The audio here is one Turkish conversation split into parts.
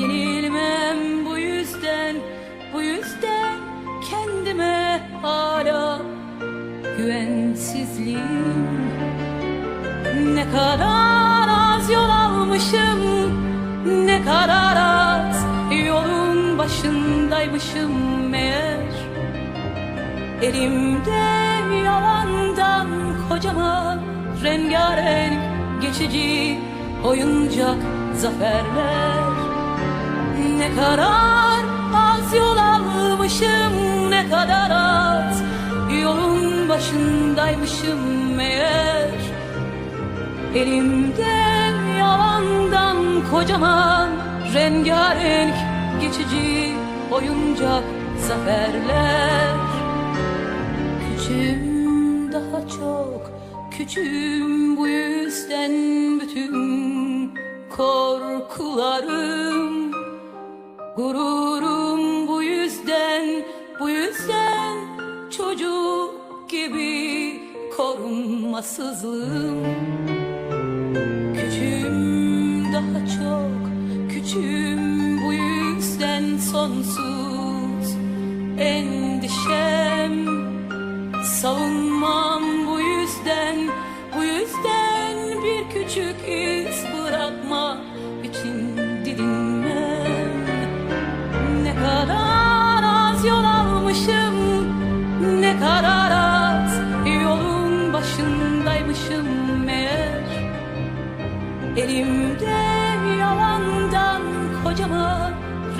Yenilmem bu yüzden, bu yüzden kendime hala güvensizliğim. Ne kadar az yol almışım, ne kadar az yolun başındaymışım meğer. Elimde yalandan kocaman rengarenk geçici oyuncak zaferler ne kadar az yol almışım ne kadar az Yolun başındaymışım meğer. Elimde yalandan kocaman rengarenk geçici oyuncak zaferler. Küçüğüm daha çok küçüğüm bu yüzden bütün korkularım Gururum bu yüzden, bu yüzden çocuk gibi korunmasızlığım. Küçüğüm daha çok, küçüğüm bu yüzden sonsuz. Endişem Savunmam bu yüzden, bu yüzden bir küçük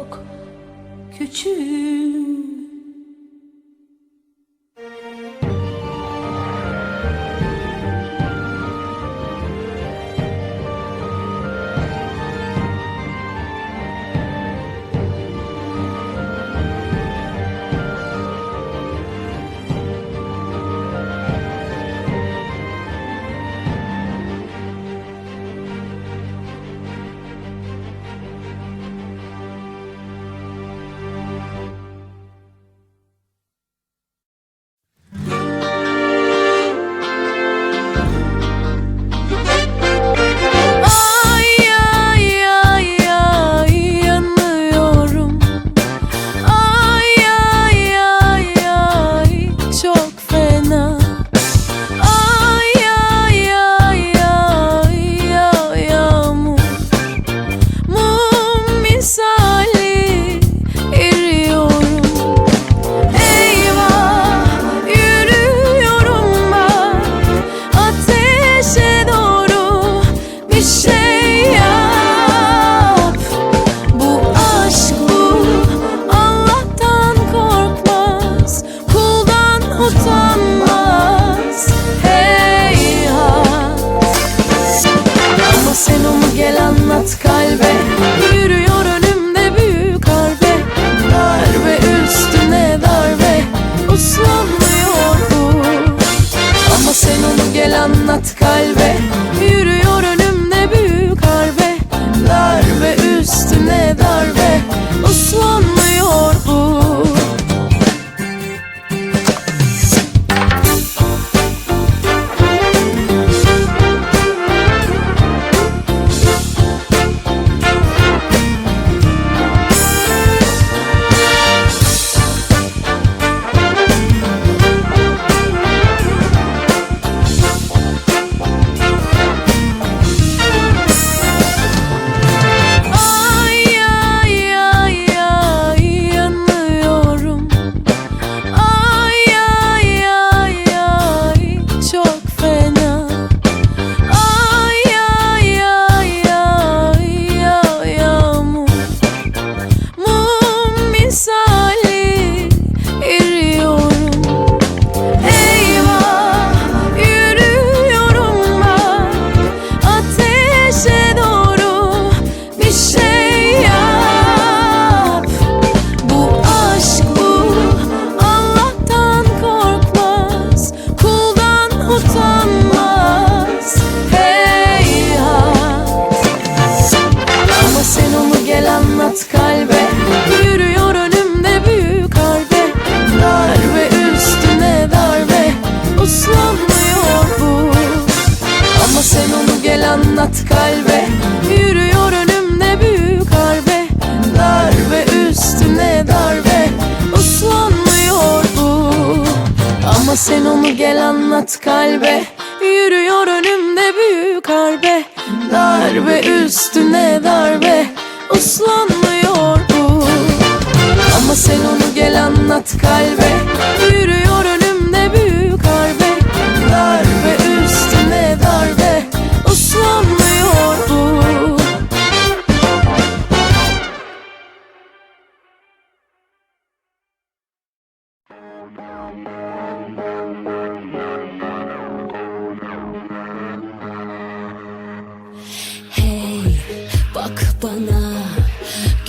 çok küçüğüm Ama sen onu gel anlat kalbe. Yürüyor önümde büyük harbe. Darbe üstüne darbe. Islanmıyor bu. Ama sen onu gel anlat kalbe. Yürüyor önümde büyük harbe. Darbe üstüne darbe. Islanmıyor bu. Ama sen onu gel anlat kalbe. Yürüyor önümde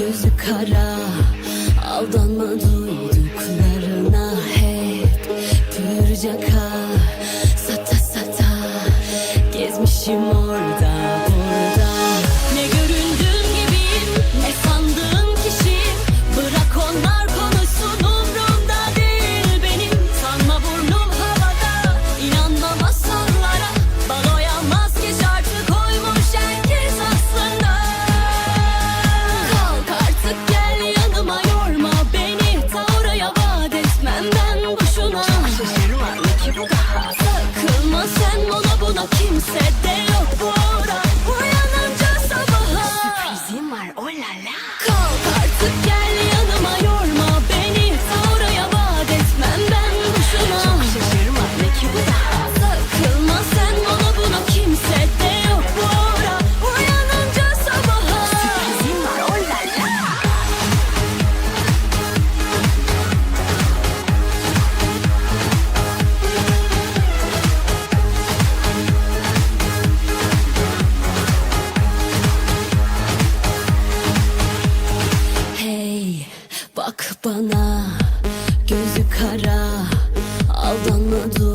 Gözü kara. oldu